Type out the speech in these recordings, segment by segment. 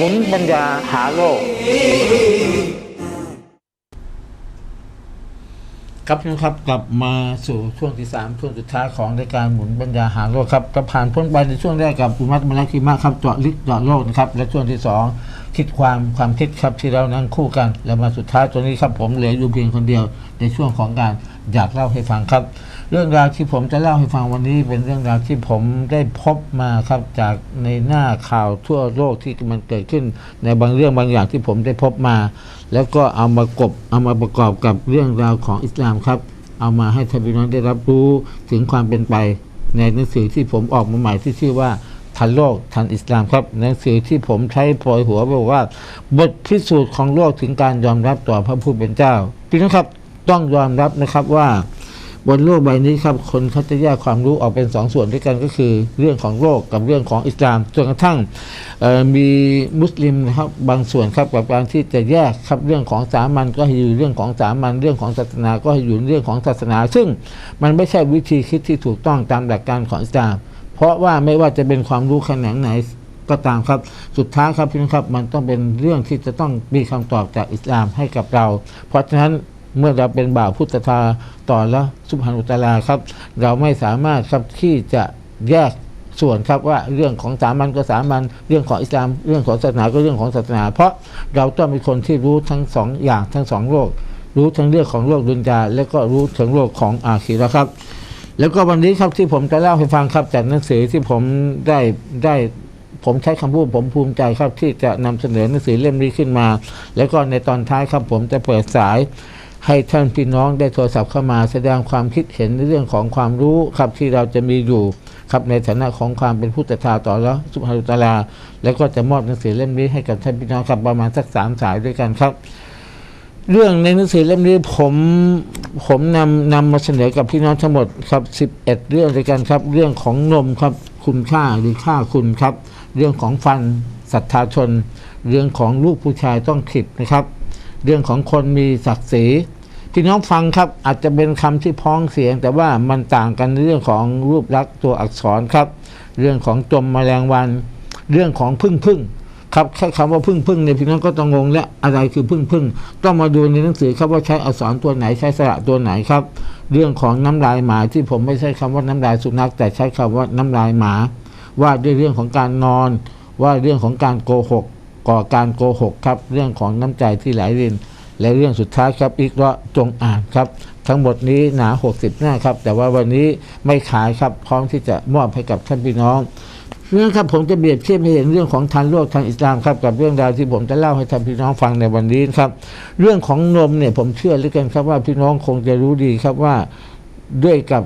หมุนปัญญาหาโลก ครับน้องครับกลับมาสู่ช่วงที่สามช่วงสุดท้ายของรายการหมุนปัญญาหาโลกครับก็ผ่านพ้นไปในช่วงแรกกับอุมัตมลาคิมาครับเจาะลึกเจาะโลกนะครับ และช่วงที่สองคิดความความคิดครับที่เรานั่งคู่กัน แล้วมาสุดท้ายตัวนี้ครับผมเหลืออยู่เพียงคนเดียวในช่วงของการ อยากเล่าให้ฟังครับ เรื่องราวที่ผมจะเล่าให้ฟังวันนี้เป็นเรื่องราวที่ผมได้พบมาครับจากในหน้าข่าวทั่วโลกที่มันเกิดขึ้น ในบางเรื่องบางอย่างที่ผมได้พบมา แล้วก็เอามากบเอามาประกอบกับเรื่องราวของอิสลามครับ เอามาให้ท่านพี่น้องได้รับรู้ถึงความเป็นไป ในหนังสือที่ผมออกมาใหม่ที่ชื่อว่าทันโลกทันอิสลามครับหนังสือที่ผมใช้โปรยหัวบอกว่า บทพิสูจน์ของโลกถึงการยอมรับต่อพระผู้เป็นเจ้าพี่น้องครับ ต้องยอมรับนะครับว่าบนโลกใบนี้ครับคนเขาจะแยกความรู้ออกเป็นสองส่วนด้วยกันก็คือเรื่องของโลกกับเรื่องของอิสลามจนกระทั่งมีมุสลิมนะครับบางส่วนครับกับการที่จะแยกครับเรื่องของสามัญก็ให้อยู่เรื่องของสามัญเรื่องของศาสนาก็ให้อยู่เรื่องของศาสนา ซึ่งมันไม่ใช่วิธีคิดที่ถูกต้องตามหลักการของอิสลาม เพราะว่าไม่ว่าจะเป็นความรู้แขนงไหนก็ตามครับสุดท้ายครับพี่น้องครับ มันต้องเป็นเรื่องที่จะต้องมีคำตอบจากอิสลามให้กับเรา เพราะฉะนั้น เมื่อเราเป็นบ่าวพุทธทาต่อแล้วสุภานุตลาครับ เราไม่สามารถครับที่จะแยกส่วนครับว่าเรื่องของสามัญก็สามัญเรื่องของอิสลามเรื่องของศาสนาก็เรื่องของศาสนา เพราะเราต้องเป็นคนที่รู้ทั้งสองอย่างทั้งสองโลก รู้ทั้งเรื่องของโลกดุนยาและก็รู้ถึงโลกของอาคีร์ครับ แล้วก็วันนี้ครับที่ผมจะเล่าให้ฟังครับจากหนังสือที่ผมได้ได้ผมใช้คำพูดผมภูมิใจครับที่จะนำเสนอหนังสือเล่มนี้ขึ้นมา แล้วก็ในตอนท้ายครับผมจะเปิดสาย ให้ท่านพี่น้องได้โทรศัพท์เข้ามาแสดงความคิดเห็นในเรื่องของความรู้ครับที่เราจะมีอยู่ครับในฐานะของความเป็นผู้ศรัทธาต่อแล้วสุภารุตาลา แล้วก็จะมอบหนังสือเล่มนี้ให้กับท่านพี่น้องครับประมาณสักสามสายด้วยกันครับ เรื่องในหนังสือเล่มนี้ผมผมนำนำมาเสนอกับพี่น้องทั้งหมดครับ11เรื่องด้วยกันครับ เรื่องของนมครับคุณค่าหรือค่าคุณครับ เรื่องของฟันศรัทธาชน เรื่องของลูกผู้ชายต้องขิดนะครับ เรื่องของคนมีศักดิ์ศรี พี่น้องฟังครับอาจจะเป็นคำที่พ้องเสียง แต่ว่ามันต่างกันในเรื่องของรูปลักษณ์ตัวอักษรครับ เรื่องของจมแมลงวัน เรื่องของพึ่งพึ่งครับแค่คำว่าพึ่งพึ่งเนี่ยพี่น้องก็ต้องงงแล้วอะไรคือพึ่งพึ่งต้องมาดูในหนังสือครับว่าใช้อักษรตัวไหนใช้สระตัวไหนครับ เรื่องของน้ำลายหมาที่ผมไม่ใช้คำว่าน้ำลายสุนัข แต่ใช้คำว่าน้ำลายหมา ว่าด้วยเรื่องของการนอน ว่าเรื่องของการโกหกก่อการโกหกครับ เรื่องของน้ำใจที่ไหลริน และเรื่องสุดท้ายครับอีกว่าจงอ่านครับ ทั้งหมดนี้หนา 60 หน้าครับ แต่ว่าวันนี้ไม่ขายครับพร้อมที่จะมอบให้กับท่านพี่น้องเรื่องครับผมจะเปรียบเทียบให้เห็นเรื่องของทานโลกทางอิสลามครับกับเรื่องราวที่ผมจะเล่าให้ท่านพี่น้องฟังในวันนี้ครับ เรื่องของนมเนี่ยผมเชื่อเหลือเกินครับว่าพี่น้องคงจะรู้ดีครับว่าด้วยกับ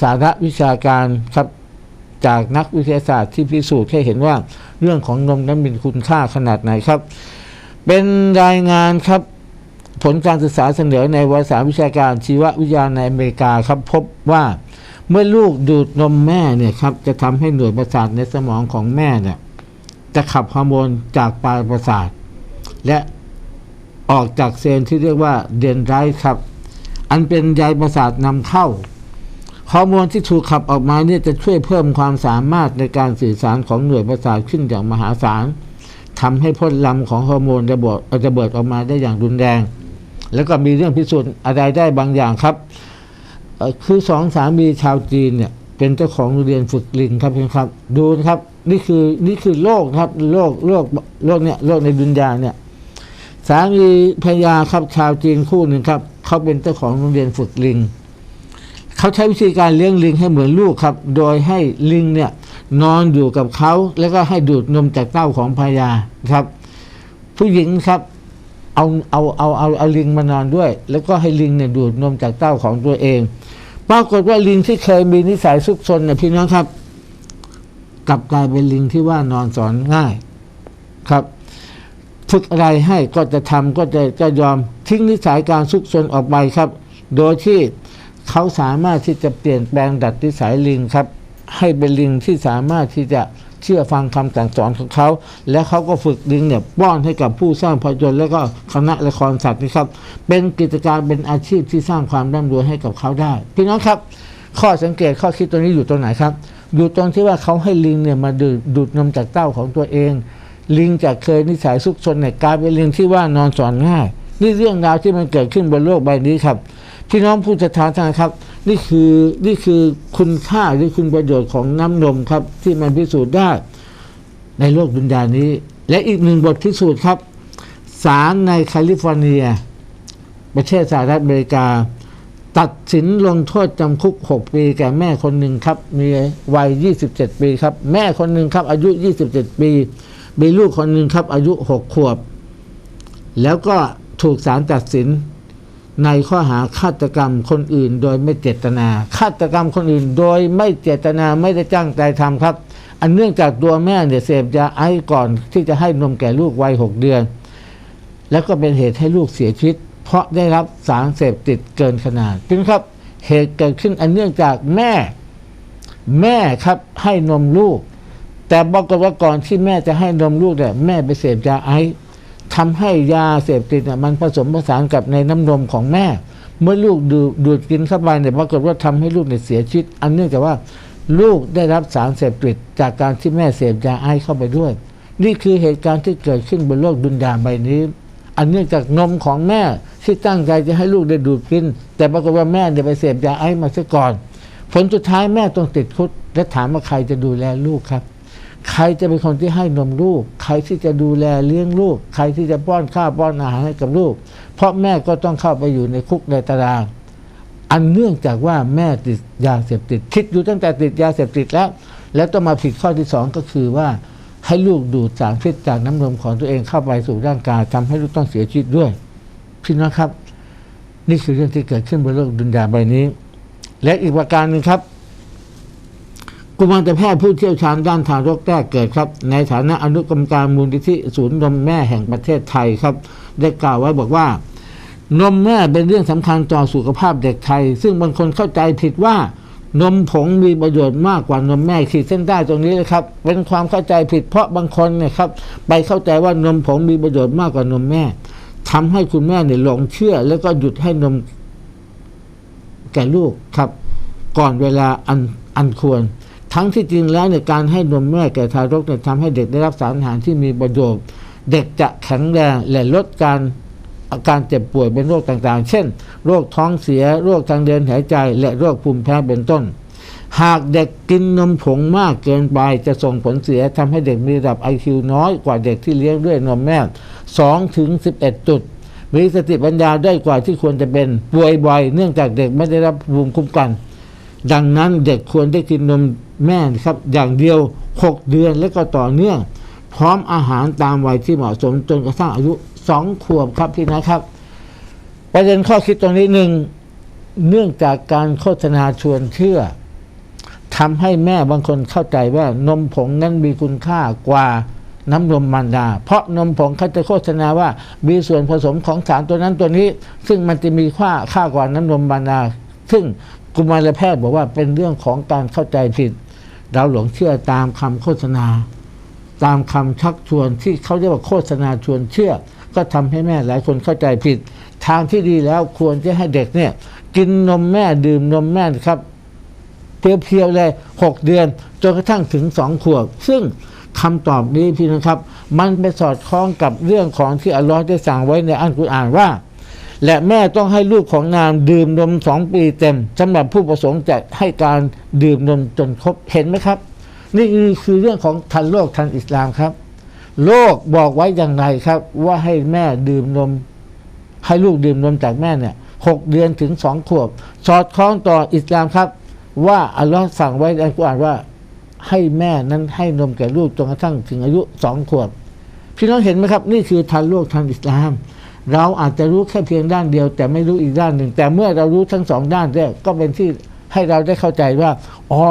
สาระวิชาการครับจากนักวิทยาศาสตร์ที่พิสูจน์ให้เห็นว่า เรื่องของนมนั้นมีคุณค่าขนาดไหนครับ เป็นรายงานครับ ผลการศึกษาเสนอในวารสารวิชาการชีววิทยาในอเมริกาครับพบว่าเมื่อลูกดูดนมแม่เนี่ยครับจะทำให้หน่วยประสาทในสมองของแม่เนี่ยจะขับฮอร์โมนจากปลายประสาท และออกจากเซลล์ที่เรียกว่าเดนไรท์ครับ อันเป็นใยประสาทนำเข้าฮอร์โมนที่ถูกขับออกมาเนี่ยจะช่วยเพิ่มความสามารถในการสื่อสารของหน่วยประสาทขึ้นอย่างมหาศาล ทำให้พ่นลำของฮอร์โมนระเบิดระเบิดออกมาได้อย่างรุนแรง แล้วก็มีเรื่องพิสูจน์อะไรได้บางอย่างครับ คือสองสามีชาวจีนเนี่ยเป็นเจ้าของโรงเรียนฝึกลิงครับพี่ครับ ดูนะครับนี่คือนี่คือโลกครับโลกโลกโลกเนี่ยโลกในดุนยาเนี่ยสามีภรรยาครับชาวจีนคู่หนึ่งครับเขาเป็นเจ้าของโรงเรียนฝึกลิงเขาใช้วิธีการเลี้ยงลิงให้เหมือนลูกครับ โดยให้ลิงเนี่ย นอนอยู่กับเขาแล้วก็ให้ดูดนมจากเต้าของภรรยาครับ ผู้หญิงครับเอาเอาเอาเอาเอาลิงมานอนด้วย แล้วก็ให้ลิงเนี่ยดูดนมจากเต้าของตัวเอง ปรากฏว่าลิงที่เคยมีนิสัยซุกซนเนี่ยพี่น้องครับ กลับกลายเป็นลิงที่ว่านอนสอนง่ายครับฝึกอะไรให้ก็จะทำก็จะจะยอมทิ้งนิสัยการซุกซนออกไปครับ โดยที่เขาสามารถที่จะเปลี่ยนแปลงดัดนิสัยลิงครับ ให้เป็นลิงที่สามารถที่จะเชื่อฟังคำสั่งสอนของเขา และเขาก็ฝึกลิงเนี่ยป้อนให้กับผู้สร้างภาพยนตร์แล้วก็คณะละครสัตว์นี่ครับ เป็นกิจการเป็นอาชีพที่สร้างความร่ำรวยให้กับเขาได้พี่น้องครับ ข้อสังเกตข้อคิดตัวนี้อยู่ตรงไหนครับ อยู่ตรงที่ว่าเขาให้ลิงเนี่ยมาดูดูดนมจากเต้าของตัวเอง ลิงจากเคยนิสัยซุกซนเนี่ยกลายเป็นลิงที่ว่านอนสอนง่าย นี่เรื่องราวที่มันเกิดขึ้นบนโลกใบนี้ครับพี่น้องผู้ศรัทาท่านครับ นี่คือนี่คือคุณค่าหรือคุณประโยชน์ของน้ำนมครับ ที่มันพิสูจน์ได้ ในโลกดุนยานี้ และอีกหนึ่งบทพิสูจน์ครับศาลในแคลิฟอร์เนีย ประเทศสหรัฐอเมริกา ตัดสินลงโทษจำคุก 6 ปีแก่แม่คนหนึ่งครับ มีวัย 27 ปีครับ แม่คนหนึ่งครับ อายุ 27 ปี มีลูกคนหนึ่งครับ อายุ 6 ขวบ แล้วก็ถูกศาลตัดสิน ในข้อหาฆาตกรรมคนอื่นโดยไม่เจตนาฆาตกรรมคนอื่นโดยไม่เจตนาไม่ได้จ้างใจทำครับ อันเนื่องจากตัวแม่เนี่ยเสพยาไอซ์ก่อนที่จะให้นมแก่ลูกวัย6เดือน แล้วก็เป็นเหตุให้ลูกเสียชีวิต เพราะได้รับสารเสพติดเกินขนาดพี่น้องครับเหตุเกิดขึ้นอันเนื่องจากแม่แม่ครับให้นมลูก แต่บอกว่าก่อนที่แม่จะให้นมลูกเนี่ยแม่ไปเสพยาไอซ์ ทำให้ยาเสพติดมันผสมผสานกับในน้ำนมของแม่ เมื่อลูกดูดูดกินเข้าไปเนี่ยปรากฏว่าทำให้ลูกเนี่ยเสียชีวิต อันเนื่องจากว่าลูกได้รับสารเสพติดจากการที่แม่เสพยาไอซ์เข้าไปด้วย นี่คือเหตุการณ์ที่เกิดขึ้นบนโลกดุนยาใบนี้ อันเนื่องจากนมของแม่ที่ตั้งใจจะให้ลูกได้ดูดกิน แต่ปรากฏว่าแม่เนี่ยไปเสพยาไอซ์มาซะก่อน ผลสุดท้ายแม่ต้องติดคุกและถามว่าใครจะดูแลลูกครับ ใครจะเป็นคนที่ให้นมลูก ใครที่จะดูแลเลี้ยงลูก ใครที่จะป้อนข้าวป้อนอาหารให้กับลูก เพราะแม่ก็ต้องเข้าไปอยู่ในคุกในตาราง อันเนื่องจากว่าแม่ติดยาเสพติด คิดอยู่ตั้งแต่ติดยาเสพติดแล้ว แล้วต้องมาผิดข้อที่สองก็คือว่า ให้ลูกดูดสารพิษจากน้ำนมของตัวเองเข้าไปสู่ร่างกายทำให้ลูกต้องเสียชีวิตด้วยพี่น้องครับ นี่คือเรื่องที่เกิดขึ้นบนโลกดุนยาใบนี้ และอีกประการหนึ่งครับ กุมารแพทย์ผู้เชี่ยวชาญด้านทารกแรกเกิดครับ ในฐานะอนุกรรมการมูลนิธิศูนย์นมแม่แห่งประเทศไทยครับ ได้กล่าวไว้บอกว่านมแม่เป็นเรื่องสำคัญต่อสุขภาพเด็กไทย ซึ่งบางคนเข้าใจผิดว่านมผงมีประโยชน์มากกว่านมแม่ขีดเส้นใต้ตรงนี้เลยครับ เป็นความเข้าใจผิดเพราะบางคนเนี่ยครับไปเข้าใจว่านมผงมีประโยชน์มากกว่านมแม่ทำให้คุณแม่เนี่ยหลงเชื่อ แล้วก็หยุดให้นมแก่ลูกครับ ก่อนเวลาอันอันควร ทั้งที่จริงแล้วเนี่ยการให้นมแม่แก่ทารกเนี่ยทำให้เด็กได้รับสารอาหารที่มีประโยชน์เด็กจะแข็งแรงและลดการอาการเจ็บป่วยเป็นโรคต่างๆ เช่น โรคท้องเสีย โรคทางเดินหายใจ และโรคภูมิแพ้เป็นต้น หากเด็กกินนมผงมากเกินไปจะส่งผลเสียทำให้เด็กมีระดับ IQ น้อยกว่าเด็กที่เลี้ยงด้วยนมแม่2ถึง11 จุด มีสติปัญญาได้กว่าที่ควรจะเป็นป่วยบ่อยเนื่องจากเด็กไม่ได้รับภูมิคุ้มกัน ดังนั้นเด็กควรได้กินนมแม่ครับ อย่างเดียว 6 เดือนและก็ต่อเนื่อง พร้อมอาหารตามวัยที่เหมาะสมจนกระทั่งอายุ 2 ขวบครับพี่นะครับ ประเด็นข้อคิดตรงนี้หนึ่งเนื่องจากการโฆษณาชวนเชื่อทำให้แม่บางคนเข้าใจว่านมผงนั้นมีคุณค่ากว่าน้ำนมมารดา เพราะนมผงเขาจะโฆษณาว่ามีส่วนผสมของสารตัวนั้นตัวนี้ ซึ่งมันจะมีค่าค่ากว่าน้ำนมมารดา ซึ่ง กุมารแพทย์บอกว่าเป็นเรื่องของการเข้าใจผิด เราหลงเชื่อตามคำโฆษณา ตามคำชักชวนที่เขาเรียกว่าโฆษณาชวนเชื่อ ก็ทำให้แม่หลายคนเข้าใจผิด ทางที่ดีแล้วควรจะให้เด็กเนี่ย กินนมแม่ดื่มนมแม่ครับเพียวๆเลยหกเดือนจนกระทั่งถึงสองขวบ ซึ่งคำตอบนี้พี่นะครับ มันไปสอดคล้องกับเรื่องของที่อัลลอฮ์ได้สั่งไว้ในอัลกุรอานว่า และแม่ต้องให้ลูกของนางดื่มนมสองปีเต็มสำหรับผู้ประสงค์จะให้การดื่มนมจนครบเห็นไหมครับ นี่คือเรื่องของทันโลกทันอิสลามครับ โลกบอกไว้อย่างไรครับ ว่าให้แม่ดื่มนม ให้ลูกดื่มนมจากแม่เนี่ยหกเดือนถึงสองขวบ สอดคล้องต่ออิสลามครับ ว่าอัลลอฮ์สั่งไว้ในกุรอานว่า ให้แม่นั้นให้นมแก่ลูกจนกระทั่งถึงอายุสองขวบ พี่น้องเห็นไหมครับ นี่คือทันโลกทันอิสลาม เราอาจจะรู้แค่เพียงด้านเดียว แต่ไม่รู้อีกด้านหนึ่ง แต่เมื่อเรารู้ทั้งสองด้านเนี่ยก็เป็นที่ให้เราได้เข้าใจว่าอ๋อ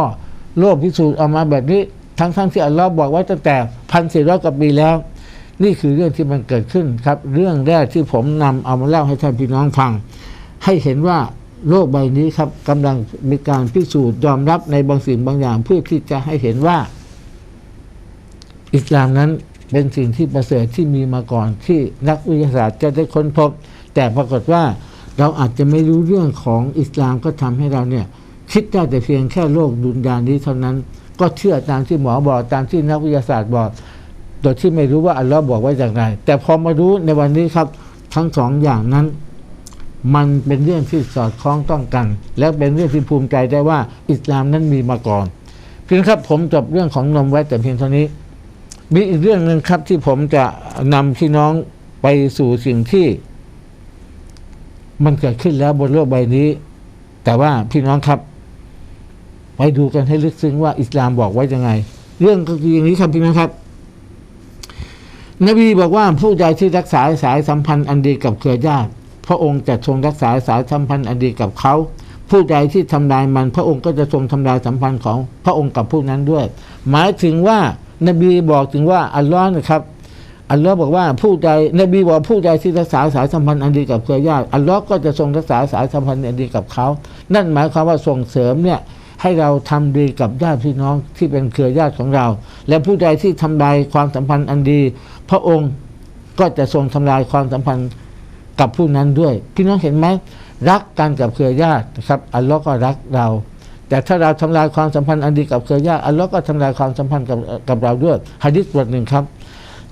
โลกพิสูจน์ออกมาแบบนี้ทั้งทั้งๆที่อัลลอฮ์บอกไว้ตั้งแต่พันสี่ร้อยกว่าปีแล้ว นี่คือเรื่องที่มันเกิดขึ้นครับ เรื่องแรกที่ผมนำเอามาเล่าให้ท่านพี่น้องฟัง ให้เห็นว่าโลกใบนี้ครับกำลังมีการพิสูจน์ยอมรับในบางสิ่งบางอย่างเพื่อที่จะให้เห็นว่า อิสลามนั้น เป็นสิ่งที่ประเสริฐที่มีมาก่อนที่นักวิทยาศาสตร์จะได้ค้นพบ แต่ปรากฏว่าเราอาจจะไม่รู้เรื่องของอิสลามก็ทำให้เราเนี่ยคิดได้แต่เพียงแค่โลกดุนยานี้เท่านั้น ก็เชื่อตามที่หมอบอกตามที่นักวิทยาศาสตร์บอก โดยที่ไม่รู้ว่าอัลลอฮ์บอกไว้อย่างไร แต่พอมารู้ในวันนี้ครับทั้งสองอย่างนั้น มันเป็นเรื่องที่สอดคล้องต้องกัน และเป็นเรื่องที่ภูมิใจได้ว่าอิสลามนั้นมีมาก่อนเพียงครับผมจบเรื่องของนมไว้แต่เพียงเท่านี้ มีอีกเรื่องหนึ่งครับที่ผมจะนำพี่น้องไปสู่สิ่งที่ มันเกิดขึ้นแล้วบนโลกใบนี้ แต่ว่าพี่น้องครับ ไปดูกันให้ลึกซึ้งว่าอิสลามบอกไว้ยังไง เรื่องก็คืออย่างนี้ครับพี่น้องครับ นบีบอกว่าผู้ใดที่รักษาสายสัมพันธ์อันดีกับเครือญาติ พระองค์จะทรงรักษาสายสัมพันธ์อันดีกับเขาผู้ใดที่ทำลายมัน พระองค์ก็จะทรงทำลายสัมพันธ์ของพระองค์กับผู้นั้นด้วย หมายถึงว่า นบีบอกถึงว่าอัลลอฮ์นะครับอัลลอฮ์บอกว่าผู้ใดนบีบอกผู้ใดที่รักษาสายสัมพันธ์อันดีกับเครือญาติอัลลอฮ์ก็จะทรงรักษาสายสัมพันธ์อันดีกับเขา นั่นหมายความว่าส่งเสริมเนี่ยให้เราทำดีกับญาติพี่น้องที่เป็นเครือญาติของเรา และผู้ใดที่ทำลายความสัมพันธ์อันดี พระองค์ก็จะทรงทำลายความสัมพันธ์กับผู้นั้นด้วย พี่น้องเห็นไหมรักกันกับเครือญาตินะครับ อัลลอฮ์ก็รักเรา แต่ถ้าเราทำลายความสัมพันธ์อันดีกับเครือญาติอัลลอฮ์ก็ทำลายความสัมพันธ์กับกับเราด้วยฮะดิษบทหนึ่งครับ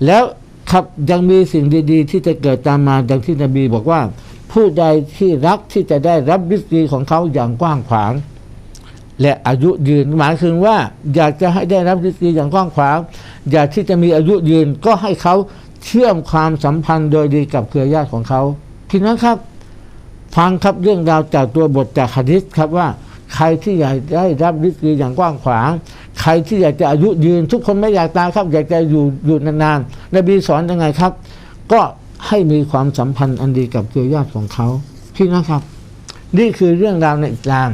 แล้วครับยังมีสิ่งดี ๆ ที่จะเกิดตามมาดังที่นบีบอกว่า ผู้ใดที่รักที่จะได้รับวิสกีของเขาอย่างกว้างขวาง และอายุยืนหมายถึงว่า อยากจะให้ได้รับวิสกีอย่างกว้างขวาง อยากที่จะมีอายุยืนก็ให้เขาเชื่อมความสัมพันธ์โดยดีกับเครือญาติของเขาพี่น้องครับ ฟังครับเรื่องราวจากตัวบทจากฮะดิษครับว่า ใครที่อยากได้รับวิสกีอย่างกว้างขวาง ใครที่อยากจะอายุยืน ทุกคนไม่อยากตายครับ อยากจะอยู่อยู่นานๆนบีสอนยังไงครับ ก็ให้มีความสัมพันธ์อันดีกับเครือญาติของเขาพี่น้องครับ นี่คือเรื่องราวในอิสลาม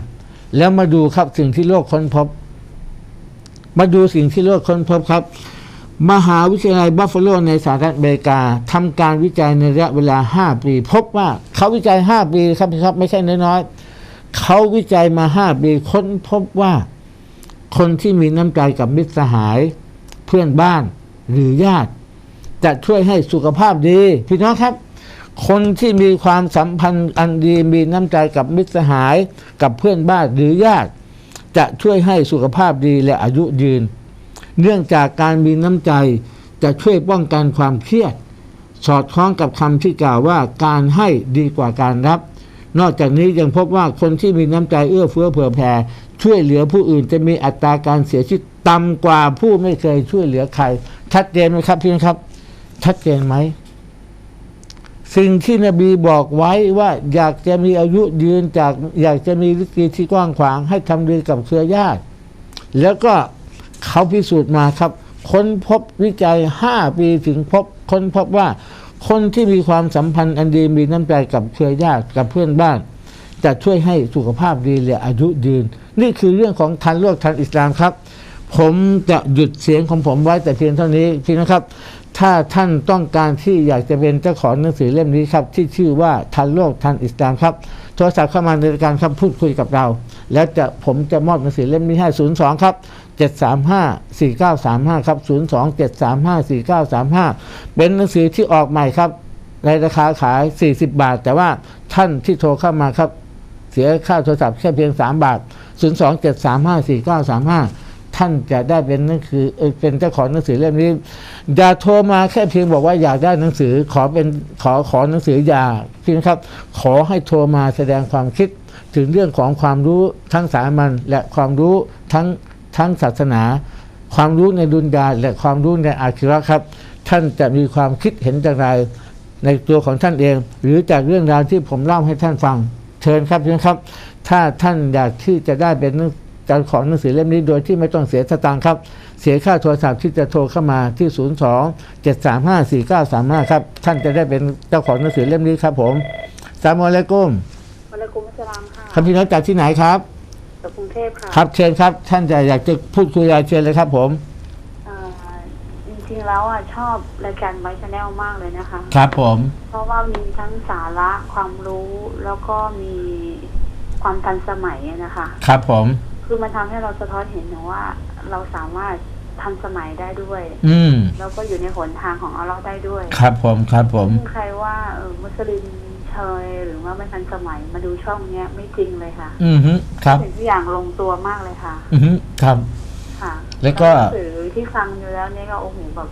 แล้วมาดูครับสิ่งที่โลกค้นพบ มาดูสิ่งที่โลกค้นพบครับ มหาวิทยาลัยบัฟฟาโลในสหรัฐอเมริกาทำการวิจัยในระยะเวลา 5 ปี พบว่าเขาวิจัย 5 ปีครับครับ ไม่ใช่น้อยๆ เขาวิจัยมา5ปีค้นพบว่า คนที่มีน้ำใจกับมิตรสหาย เพื่อนบ้านหรือญาติ จะช่วยให้สุขภาพดีพี่น้องครับ คนที่มีความสัมพันธ์อันดีมีน้ำใจกับมิตรสหายกับเพื่อนบ้านหรือญาติ จะช่วยให้สุขภาพดีและอายุยืน เนื่องจากการมีน้ำใจจะช่วยป้องกันความเครียด สอดคล้องกับคำที่กล่าวว่าการให้ดีกว่าการรับ นอกจากนี้ยังพบว่าคนที่มีน้ำใจเอื้อเฟื้อเผื่อแผ่ช่วยเหลือผู้อื่นจะมีอัตราการเสียชีวิตต่ำกว่าผู้ไม่เคยช่วยเหลือใคร ชัดเจนไหมครับพี่นครับ ชัดเจนไหมสิ่งที่นบีบอกไว้ว่าอยากจะมีอายุยืนจากอยากจะมีวิธีที่กว้างขวาง ให้ทำดีกับเครือญาติ แล้วก็เขาพิสูจน์มาครับ ค้นพบวิจัยห้าปีถึงพบค้นพบว่า คนที่มีความสัมพันธ์อันดีมีน้ำใจกับเครือญาติกับเพื่อนบ้าน จะช่วยให้สุขภาพดีและอายุยืน นี่คือเรื่องของทันโลกทันอิสลามครับ ผมจะหยุดเสียงของผมไว้แต่เพียงเท่านี้พี่นะครับ ถ้าท่านต้องการที่อยากจะเป็นเจ้าของหนังสือเล่มนี้ครับ ที่ชื่อว่าทันโลกทันอิสลามครับโทรศัพท์เข้ามาในรายการครับพูดคุยกับเรา แล้วจะผมจะมอบหนังสือเล่มนี้ให้02ครับ 735 4935ครับ02 735 4935 เป็นหนังสือที่ออกใหม่ครับ ในราคาขาย 40 บาท แต่ว่าท่านที่โทรเข้ามาครับ เสียค่าโทรศัพท์แค่เพียง 3 บาท 0 2 7 3 5 4 9 3 5 ท่านจะได้เป็นหนังสือเป็นเจ้าของหนังสือเล่มนี้ อย่าโทรมาแค่เพียงบอกว่าอยากได้หนังสือขอเป็นขอขอหนังสืออย่าพี่นะครับ ขอให้โทรมาแสดงความคิดถึงเรื่องของความรู้ทั้งสามัญและความรู้ทั้ง ทั้งศาสนา ความรู้ในดุนยาและความรู้ในอาคิเราะห์ครับ ท่านจะมีความคิดเห็นอย่างไรในตัวของท่านเอง หรือจากเรื่องราวที่ผมเล่าให้ท่านฟัง เชิญครับเชิญครับ ถ้าท่านอยากที่จะได้เป็นเจ้าของหนังสือเล่มนี้โดยที่ไม่ต้องเสียสตางค์ครับ เสียค่าโทรศัพท์ที่จะโทรเข้ามาที่ 0 2 7 3 5 4 9 3 5 ครับ ท่านจะได้เป็นเจ้าของหนังสือเล่มนี้ครับผมสามอะลัยกุมวะลัยกุมุสสลามค่ะครับพี่น้องจากที่ไหนครับ จากกรุงเทพค่ะครับเชิญครับ ท่านจะอยากจะพูดคุยอะไรเชิญเลยครับ ผมอ่าจริงๆแล้วอะชอบรายการไวชแนลมากเลยนะคะ ครับผมเพราะว่ามีทั้งสาระความรู้แล้วก็มีความทันสมัยอะนะคะ ครับผม คือมันทำให้เราสะท้อนเห็นถึงว่า เราสามารถทันสมัยได้ด้วย อืมแล้วก็อยู่ในหนทางของอัลเลาะห์ได้ด้วยครับผมครับผม ซึ่งใครว่าเออมุสลิม เชยหรือว่าไม่ทันสมัยมาดูช่องเนี้ยไม่จริงเลยค่ะ อืมฮึครับเห็นทุกอย่างลงตัวมากเลยค่ะ อืมฮึครับ ค่ะแล้วก็ หนังสือที่ฟังอยู่แล้วเนี่ยก็โอ้โหแบบ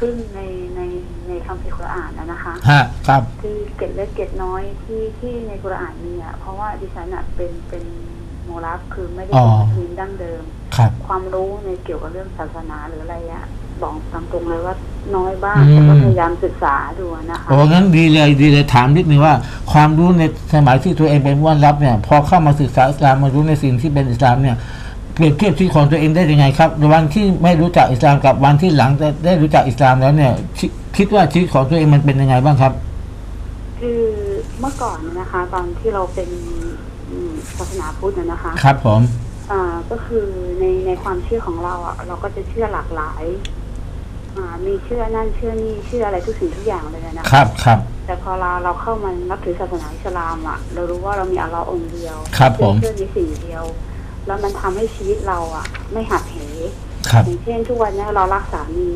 ซึ่งในในในคัมภีร์คุรอานนะนะคะ ฮะครับคือเกตเล็กเกตน้อยที่ที่ในกุรอานมีอะเพราะว่าดิฉันอะเป็นเป็นโมรับคือไม่ได้อ๋อเป็นทีมดั้งเดิม ครับ ความรู้ในเกี่ยวกับเรื่องศาสนาหรืออะไรอะ บอกตามตรงเลยว่าน้อยบ้างอืมแต่ก็พยายามศึกษาดูนะคะโอ้งั้นดีเลยดีเลยถามนิดนึงว่า ความรู้ในสมัยที่ตัวเองเป็นว่านรับเนี่ย พอเข้ามาศึกษาอิสลามมารู้ในสิ่งที่เป็นอิสลามเนี่ยเปรียบเทียบชีวิตของตัวเองได้ยังไงครับวันที่ไม่รู้จักอิสลามกับวันที่หลังจะได้รู้จักอิสลามแล้วเนี่ยคิดคิดว่าชีวิตของตัวเองมันเป็นยังไงบ้างครับ คือเมื่อก่อนนะคะ ตอนที่เราเป็นอืมศาสนาพุทธน่ะนะคะ ครับผม อ่าก็คือในในความเชื่อของเราอะ เราก็จะเชื่อหลากหลาย อ่ามีเชื่อนั่นเชื่อนี่เชื่ออะไรทุกสิ่งทุกอย่างเลยนะ ครับครับ แต่พอเราเราเข้ามานับถือศาสนาอิสลามอะ เรารู้ว่าเรามีอัลลอฮ์องค์เดียวครับผมเชื่อในสิ่งเดียว แล้วมันทำให้ชีวิตเราอะ ไม่หักเหครับอย่างเช่นทุกวันเนี้ยเรารักสามี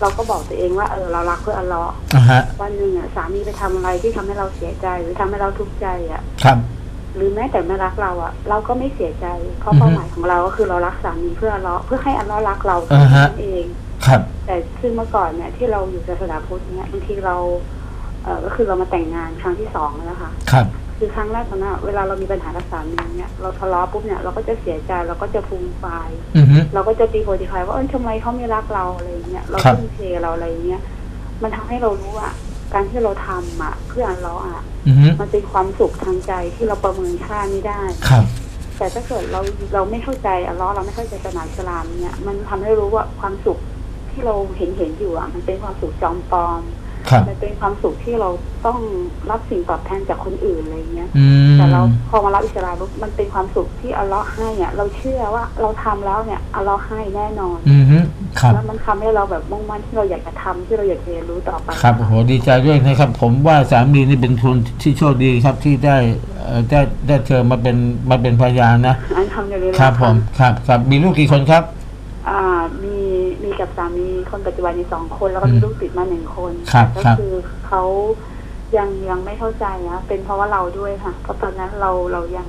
เราก็บอกตัวเองว่าเออเรารักเพื่ออัลลอฮ์อ่าฮะวันหนึ่งอะสามีไปทำอะไรที่ทำให้เราเสียใจหรือทำให้เราทุกข์ใจอะครับ หรือแม้แต่ไม่รักเราอะ เราก็ไม่เสียใจเพราะอือฮึเป้าหมายของเราก็คือเรารักสามีเพื่ออัลเลาะห์เพื่อให้อัลเลาะห์รักเราอ่าฮะนั่นเอง ครับ แต่ซึ่งเมื่อก่อนเนี่ยที่เราอยู่ศาสนาพุทธเนี่ยบางทีเราเออก็คือเรามาแต่งงานครั้งที่สองแล้วนะคะครับ คือครั้งแรกตอนนั้นเวลาเรามีปัญหากับสามีเนี่ยเราทะเลาะปุ๊บเนี่ยเราก็จะเสียใจเราก็จะฟูมฟายอือฮึ เราก็จะตีโพธิพายว่าเออทำไมเขาไม่รักเราอะไรเงี้ยเราครับ ทุ่มเทเราอะไรเงี้ยมันทำให้เรารู้ว่าการที่เราทำอะเพื่ออัลเลาะห์อะ อือฮึมันเป็นความสุขทางใจที่เราประเมินค่าไม่ได้ ครับ แต่ถ้าเกิดเราเราไม่เข้าใจอัลเลอฮ์เราไม่เข้าใจศาสนาอิสลามเนี่ยมันทำให้รู้ว่าความสุข ที่เราเห็นเห็นอยู่อะมันเป็นความสุขจอมปลอมครับมันเป็นความสุขที่เราต้องรับสิ่งตอบแทนจากคนอื่นอะไรเงี้ยอืมแต่เราพอมารับอิสลามปุ๊บมันเป็นความสุขที่อัลเลอฮ์ให้อะเราเชื่อว่าเราทำแล้วเนี่ยอัลเลอฮ์ให้แน่นอนอือฮึครับแล้วมันทำให้เราแบบมุ่งมั่นที่เราอยากจะทำที่เราอยากจะเรียนรู้ต่อไปครับโอ้โหดีใจด้วยนะครับ ผมว่าสามีนี่เป็นคนที่โชคดีครับที่ได้เอ่อได้ได้เธอมาเป็นมาเป็นพยานนะอันทำอย่างนี้ครับผมครับครับมีลูกกี่คนครับอ่ามีมี กับสามีคนปัจจุบันมีสองคนแล้วก็มีลูกติดมาหนึ่งคนครับก็ครับคือเขายังยังไม่เข้าใจนะเป็นเพราะว่าเราด้วยค่ะเพราะตอนนั้นเราเรายัง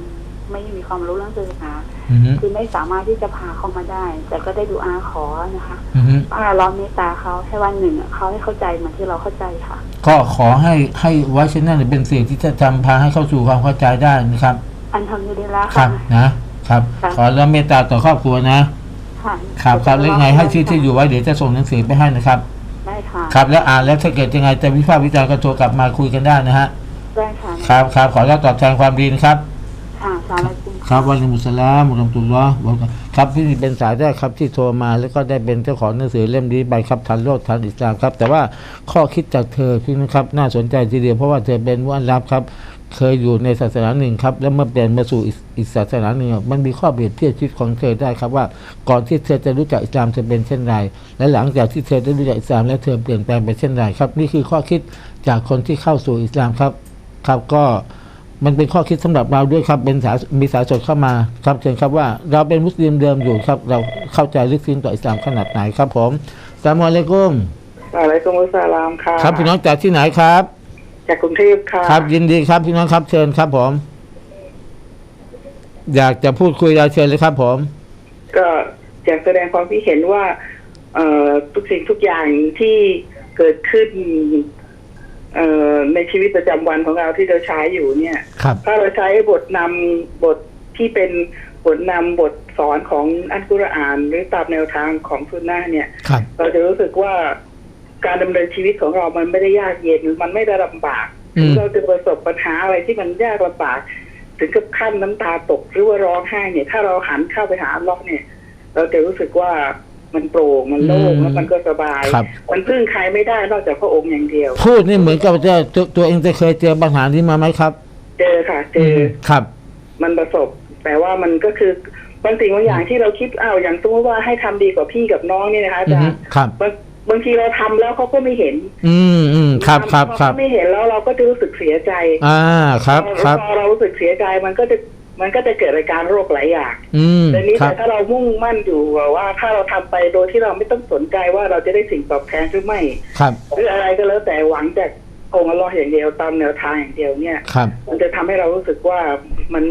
ไม่มีความรู้เรื่องศาสนาอือฮึคือไม่สามารถที่จะพาเขามาได้ แต่ก็ได้ดูอาขอนะคะอือฮึป้าร้องเมตตาเขาให้วันหนึ่งอะเขาให้เข้าใจเหมือนที่เราเข้าใจค่ะ ก็ขอให้ให้ไว้เช่นนั้นเป็นสิ่งที่จะทำพาให้เข้าสู่ความเข้าใจได้นะครับ อันทำอยู่ดีแล้วครัค่ะบนะ ครับค่ะขอแล้วเมตตาต่อครอบครัวนะ ค่ะครับครับแล้วยังไงให้ชื่อที่อยู่ไว้เดี๋ยวจะส่งหนังสือไปให้นะครับ ได้ค่ะ ครับแล้วอ่านแล้วถ้าเกิดยังไงจะวิพากษ์วิจารณ์ก็โทรกลับมาคุยกันได้นะฮะได้ค่ะครับครับขอรับตอบแทนความดีนะครับ ค่ะสาระกุม ครับวันมุสลามมุฮัมมัดุลลอฮ์บอกกันครับที่เป็นสายแรกครับที่โทรมา แล้วก็ได้เป็นเจ้าของหนังสือเล่มนี้ใบครับทันโลกทันอิสลามครับ แต่ว่าข้อคิดจากเธอพี่นะครับน่าสนใจทีเดียวเพราะว่าเธอเป็นมุอัลลับครับ เคยอยู่ในศาสนาหนึ่งครับ แล้วมาเปลี่ยนมาสู่อีกศาสนาหนึ่งมันมีข้อเปรียบเทียบชีวิตของเธอได้ครับว่า ก่อนที่เธอจะรู้จักอิสลามเธอเป็นเช่นไรและหลังจากที่เธอได้รู้จักอิสลามแล้วเธอเปลี่ยนแปลงไปเช่นไรครับ นี่คือข้อคิดจากคนที่เข้าสู่อิสลามครับ ครับก็ มันเป็นข้อคิดสำหรับเราด้วยครับเป็นสายมีสายสดเข้ามาครับเชิญครับว่าเราเป็นมุสลิมเดิมอยู่ครับ เราเข้าใจลึกซึ้งต่ออิสลามขนาดไหนครับผมสลามอะลัยกุมอะไรกุมุสลามค่ะครับพี่น้องจากที่ไหนครับ จากกรุงเทพค่ะครับยินดีครับพี่น้องครับเชิญครับผม อยากจะพูดคุยเราเชิญเลยครับ ผม ก็อยากแสดงความคิดเห็นว่า เอ่อทุกสิ่งทุกอย่างที่เกิดขึ้น เอ่อในชีวิตประจำวันของเราที่เราใช้อยู่เนี่ย ครับ ถ้าเราใช้บทนำบทที่เป็นบทนำบทสอนของอัลกุรอาน หรือตามแนวทางของสุนนะเนี่ย ครับ เราจะรู้สึกว่าการดำเนินชีวิตของเรามันไม่ได้ยากเย็นมันไม่ได้ลำบากอืม เราจะประสบปัญหาอะไรที่มันยากลำบาก ถึงกับขั้นน้ำตาตกหรือว่าร้องไห้เนี่ย ถ้าเราหันเข้าไปหาอัลเลอกเนี่ย เราจะรู้สึกว่า มันโปร่งมันโล่งแล้วมันก็สบาย ครับ มันพึ่งใครไม่ได้นอกจากพระองค์อย่างเดียว พูดนี่เหมือนกับจะตัวตัวเองจะเคยเจอปัญหานี้มาไหมครับเจอค่ะ เจออครับ มันประสบ แต่ว่ามันก็คือบางสิ่งบางอย่างที่เราคิดอ้าวอย่างสมมติว่าให้ทำดีกว่าพี่กับน้องเนี่ยนะคะอาอือจารฮึย์ครับ บางบางทีเราทำแล้วเขาก็ไม่เห็นอืมอืมครับครับครับพอเขาไม่เห็นแล้วเราก็จะรู้สึกเสียใจอ่าครับพอครับ พอเรารู้สึกเสียใจมันก็จะ มันก็จะเกิดอาการโรคหลายอย่างอืมแต่นี้ครัแต่บถ้าเรามุ่งมั่นอยู่ว่าถ้าเราทำไปโดยที่เราไม่ต้องสนใจว่าเราจะได้สิ่งตอบแทนหรือไม่ครับหรืออะไรก็แล้วแต่หวังจากองค์อัลลอฮ์อย่างเดียวตามแนวทางอย่างเดียวเนี่ยครับมันจะทำให้เรารู้สึกว่ามัน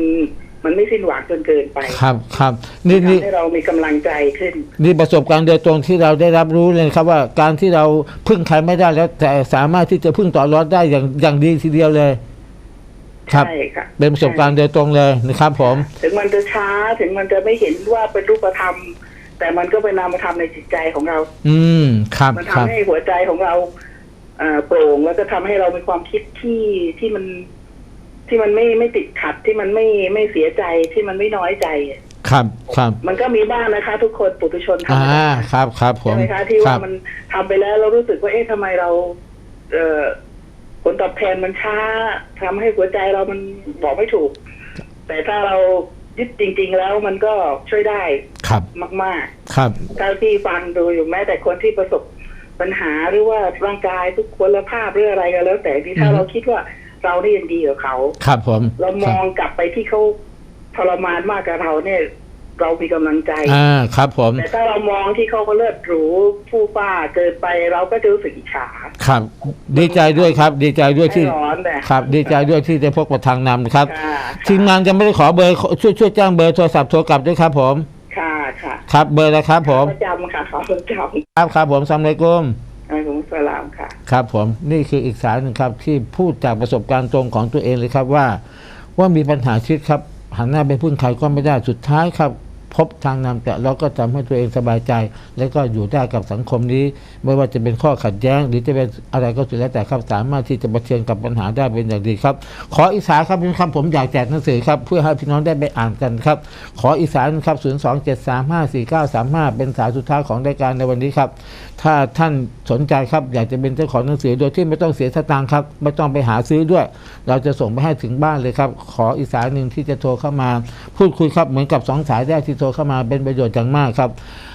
มันไม่สิ้นหวังจนเกินไป ครับครับ นี่นี่ทำให้เรามีกำลังใจขึ้น นี่ประสบการณ์โดยตรงที่เราได้รับรู้เลยครับว่าการที่เราพึ่งใครไม่ได้แล้วแต่สามารถที่จะพึ่งต่อรอดได้อย่างอย่างดีทีเดียวเลย ครับใช่ค่ะเป็นประสบการณ์โดยตรงเลยนะครับ ผม ถึงมันจะช้าถึงมันจะไม่เห็นว่าเป็นรูปธรรม แต่มันก็เป็นนามธรรมในจิตใจของเรา อืมครับมันคทำรับให้หัวใจของเราเอ่อโปร่งแล้วก็ทำให้เรามีความคิดที่ที่มันที่มันไม่ไม่ติดขัดที่มันไม่ไม่เสียใจที่มันไม่น้อยใจครับครับ มันก็มีบ้างนะคะ ทุกคนปุถุชนธรรอ่ามดาครับครับผมใช่ไหมคะที่คว่ารับมันทำไปแล้วเรารู้สึกว่าเอ๊ะทำไมเรา เอ่อ ผลตอบแทนมันช้าทำให้หัวใจเรามันบอกไม่ถูก แต่ถ้าเรายึดจริง ๆ แล้วมันก็ช่วยได้ครับมากครับๆเท่าที่ฟังดูอยู่แม้แต่คนที่ประสบปัญหาหรือว่าร่างกายทุกคนละภาพหรืออะไรก็แล้ว แต่ที่ถ้าอือฮึเราคิดว่าเราได้ยังดีกว่าเขา ครับผม เรามคองบกลับไปที่เขาทรมานมากกับเราเนี่ย เรามีกำลังใจอ่าครับผมแต่ถ้าเรามองที่เขาก็เลิศหรูผู้ฟ้าเกินไปเราก็จะรู้สึกอิจฉาครับ ดีใจด้วยครับ ดีใจด้วยให้ที่ร้อนแต่ครับ ดีใจด้วยที่ได้พบกับทางนำนะครับค่ะทีมงานจะไม่ได้ขอเบอร์ช่วยช่วยแจ้งเบอร์โทรศัพท์โทรกลับด้วยครับผม ค่ะค่ะครับเบอร์อะไรครับผมประจำค่ะขอประจำครับครับผมซัมเลกุมอัลกุมสลามค่ะ ครับผมนี่คืออีกสายหนึ่งครับที่พูดจากประสบการณ์ตรงของตัวเองเลยครับว่า ว่ามีปัญหาชีวิตครับ หันหน้าไปพึ่งใครก็ไม่ได้สุดท้ายครับ พบทางนำแต่เราก็ทำให้ตัวเองสบายใจ และก็อยู่ได้กับสังคมนี้ ไม่ว่าจะเป็นข้อขัดแย้ง หรือจะเป็นอะไรก็สุดแล้วแต่ครับสามารถที่จะเผชิญกับปัญหาได้เป็นอย่างดีครับ ขออีสายครับพี่น้องครับผมอยากแจกหนังสือครับเพื่อให้พี่น้องได้ไปอ่านกันครับ ขออีสายหนึงครับ 0 2 7 3 5 4 9 3 5 เป็นสายสุดท้ายของรายการในวันนี้ครับ ถ้าท่านสนใจครับอยากจะเป็นเจ้าของหนังสือโดยที่ไม่ต้องเสียสตางค์ครับไม่ต้องไปหาซื้อด้วย เราจะส่งไปให้ถึงบ้านเลยครับ ขออีสายหนึ่งที่จะโทรเข้ามา พูดคุยครับเหมือนกับสองสายแรกที่โทรเข้ามาเป็นประโยชน์อย่างมากครับ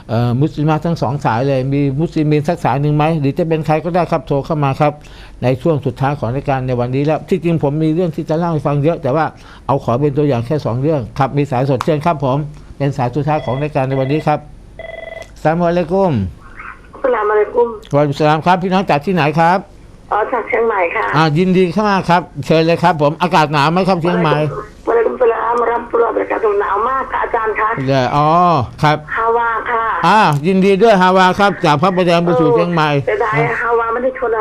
เอ่อมุสลิมทั้งสองสายเลยมีมุสลิมสักสายหนึ่งไหมหรือจะเป็นใครก็ได้ครับโทรเข้ามาครับ ในช่วงสุดท้ายของรายการในวันนี้แล้วที่จริงผมมีเรื่องที่จะเล่าให้ฟังเยอะ แต่ว่าเอาขอเป็นตัวอย่างแค่สองเรื่องครับมีสายสดเชิญครับผม เป็นสายสุดท้ายของรายการในวันนี้ครับสลามอะลัยกุมสลามอะลัยกุมวะอะลัยกุมสลามครับ พี่น้องจากที่ไหนครับอ๋อจากเชียงใหม่ค่ะอ่ายินดีเข้ามาครับ เชิญเลยครับ ผมอากาศหนาวไหมครับเชียงใหม่วะลัยกุมสลามรับตุลาบริการหนาวมาก ค่ะอาจารย์คะเดี๋ยวอ๋อครับฮาวาค่ะอ่ายินดีด้วยฮาวาครับ จากพระประแดงไปสู่เชียงใหม่เสียดายฮาวาไม่ได้ชวน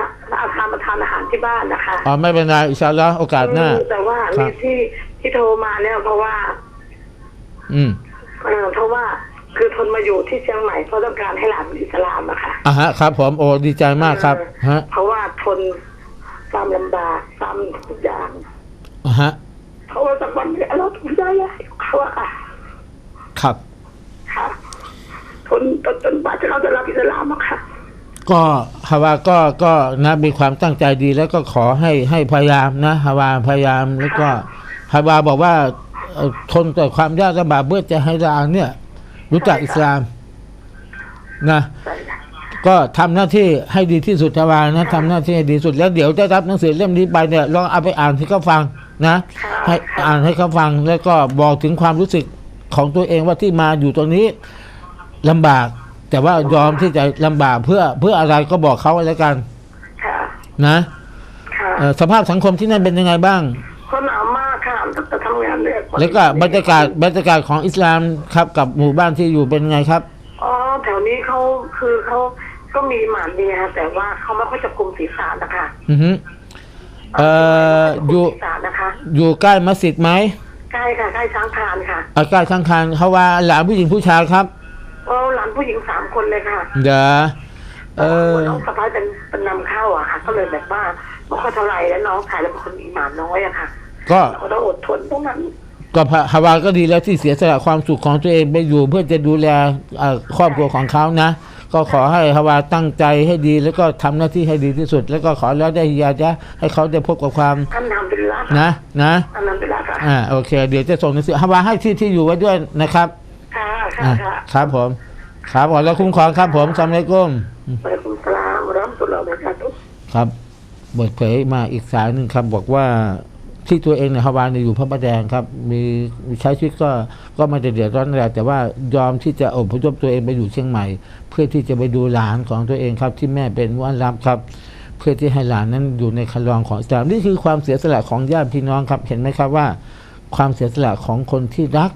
อาคารมาทานอาหารที่บ้านนะคะอ๋อไม่เป็นไรอินชาอัลลอฮ์โอกาสหน้าอืมแต่ว่าครัมีบที่ที่โทรมาเนี่ยเพราะว่า อืมเออเพราะว่าคือทนมาอยู่ที่เชียงใหม่เพราะต้องการให้หลานเป็นอิสลามอะค่ะอะฮะครับผมโอ้ดีใจมากครับฮะเพราะว่าทนความลำบากความทุกอย่างอะฮะเพราะว่าสักวันหนึ่งเราต้องได้ให้เขาอะค่ะ ครับ ค่ะทนจนจนกว่าจะเขาจะรับอิสลามอะค่ะ ก็ฮาวาก็ก็นะมีความตั้งใจดีแล้วก็ขอให้ให้พยายามนะฮาวาพยายามแล้วก็ฮาวาบอกว่าเอ่อทนต่อความยากลำบากเพื่อจะให้เราเนี่ย รู้จักอิสลามนะ ใช่ค่ะ ก็ทำหน้าที่ให้ดีที่สุดทวานะทำหน้าที่ให้ดีสุดแล้วเดี๋ยวได้รับหนังสือเล่มนี้ไปเนี่ยลองเอาไปอ่านให้เขาฟังนะค่ะให้ค่ะอ่านให้เขาฟังแล้วก็บอกถึงความรู้สึก ของตัวเองว่าที่มาอยู่ตรงนี้ลำบาก แต่ว่ายอมที่จะลำบากเพื่อเพื่ออะไรก็บอกเขาไว้แล้วกันค่ะ นะค่ะเอ่อสภาพสังคมที่นั่นเป็นยังไงบ้างเขาหนาวมากค่ะแต่ทำงานเนี่ยแล้วก็บรรยากาศบรรยากาศของอิสลามครับกับหมู่บ้านที่อยู่เป็นไงครับ อ๋อแถวนี้เขาคือเขาก็มีหมาเมียแต่ว่าเขาไม่ค่อยจะคุมศีรษะนะคะอือฮึเอ่ออยู่ศีรษะนะคะ อยู่ใกล้มัสยิดไหม ใกล้ค่ะใกล้ช้างคานค่ะอาการข้างคานเขาว่าหลานผู้หญิงผู้ชายครับอ๋อหลานผู้หญิงสามคนเลยค่ะเดี๋ยวเออน้องสะพ้ายเป็นเป็นนำเข้าอะค่ะ ก็เลยแบบว่าไม่ค่อยเท่าไหร่แล้วน้องชายแล้วเป็นคนมีหมาน้อยอะค่ะก็เราก็ต้องอดทนตรงนั้น ก็พะฮาวาก็ดีแล้วที่เสียสละความสุขของตัวเองไปอยู่เพื่อจะดูแลเอ่อครอบครัวของเขานะ ก็ขอให้ฮาวาตั้งใจให้ดี แล้วก็ทำหน้าที่ให้ดีที่สุด แล้วก็ขอแล้วได้ฮิยาจะให้เขาได้พบกับความอันนำเป็นละนะนะอันนำเป็นละค่ะอ่าโอเค เดี๋ยวจะส่งหนังสือฮาวาให้ที่ที่อยู่ไว้ด้วยนะครับค่ะค่ะอ่าค่ะครับผมครับขอแล้วคุ้มครองครับผมสำเร็จกุ้มไปคุณสลามรับตุลาเมกาตุครับเปิดเผยมาอีกสายหนึ่งครับบอกว่า ที่ตัวเองในยฮาวาเนี่ยอยู่พระประแดงครับ มีใช้ชีวิตก็ก็ไม่ได้เดือดร้อนอะไรแต่ว่ายอมที่จะอบพยพตัวเองไปอยู่เชียงใหม่ เพื่อที่จะไปดูหลานของตัวเองครับ ที่แม่เป็นมุอัลลัมครับ เพื่อที่ให้หลานนั้นอยู่ในคันลองของอิสลามนี่คือความเสียสละของญาติพี่น้องครับ เห็นไหมครับว่า ความเสียสละของคนที่รัก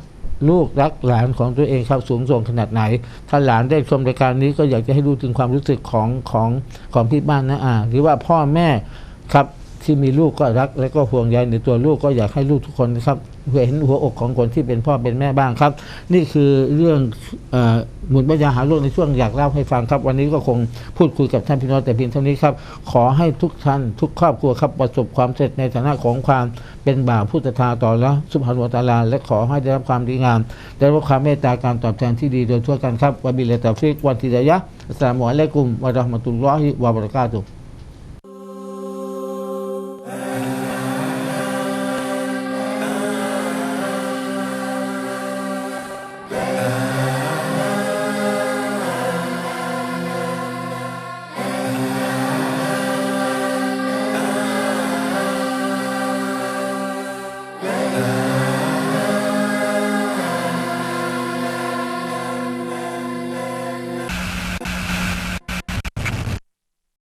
ลูกรักหลานของตัวเองครับสูงส่งขนาดไหน ถ้าหลานได้ชมรายการนี้ก็อยากจะให้รู้ถึงความรู้สึกของของของพี่บ้านนะอาหรือว่าพ่อแม่ครับ ที่มีลูกก็รัก และก็ห่วงใยในตัวลูกก็อยากให้ลูกทุกคนนะครับเห็นหัวอกของคนที่เป็นพ่อเป็นแม่บ้างครับ นี่คือเรื่องอหมุนปัญญาหาโลกในช่วงอยากเล่าให้ฟังครับ วันนี้ก็คงพูดคุยกับท่านพี่น้องแต่เพียงเท่านี้ครับ ขอให้ทุกท่านทุกครอบครัวครับประสบความสำเร็จในฐานะของความเป็นบ่าวผู้ศรัทธาต่อแล้วสุภาพวตาลา และขอให้ได้รับความดีงามได้รับความเมตตาการตอบแทนที่ดีโดยทั่วกันครับวบิลลาฮิตตอฟิกวันทิดายะอัสสลามุอะลัยกุมวะราะห์มะตุลลอฮิวะบะเราะกาตุฮ์